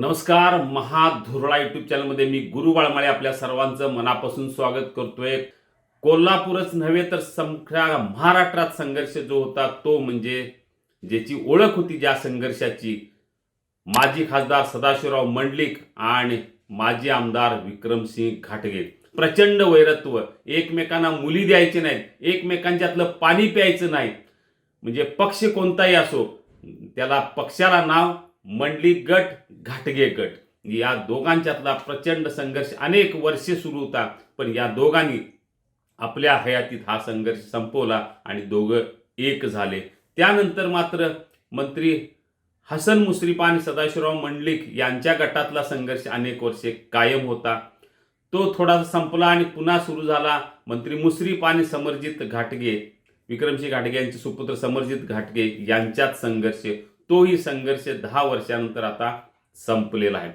नमस्कार महाधुरळा युट्यूब चॅनलमध्ये मी गुरु बाळमाळे आपल्या सर्वांचं मनापासून स्वागत करतोय. कोल्हापूरच नव्हे तर संख्या महाराष्ट्रात संघर्ष जो होता तो म्हणजे ज्याची ओळख होती ज्या संघर्षाची माजी खासदार सदाशिवराव मंडलिक आणि माजी आमदार विक्रमसिंग घाटगे. प्रचंड वैरत्व एकमेकांना मुली द्यायचे नाहीत एकमेकांच्यातलं पाणी प्यायचं नाही म्हणजे पक्ष कोणताही असो त्याला पक्षाला नाव मंडली गट घाटगे गट. या दोघांच्यातला प्रचंड संघर्ष अनेक वर्षे सुरू होता पण या दोघांनी आपल्या हयातीत हा संघर्ष संपवला आणि दोघं एक झाले. त्यानंतर मात्र मंत्री हसन मुश्रीफ आणि सदाशिवराव मंडलिक यांच्या गटातला संघर्ष अनेक वर्षे कायम होता. तो थोडासा संपला आणि पुन्हा सुरू झाला मंत्री मुश्रीफ आणि समरजित घाटगे. विक्रमसिंह घाटगे यांचे सुपुत्र समरजित घाटगे यांच्यात संघर्ष तोही संघर्ष दहा वर्षानंतर आता संपलेला आहे.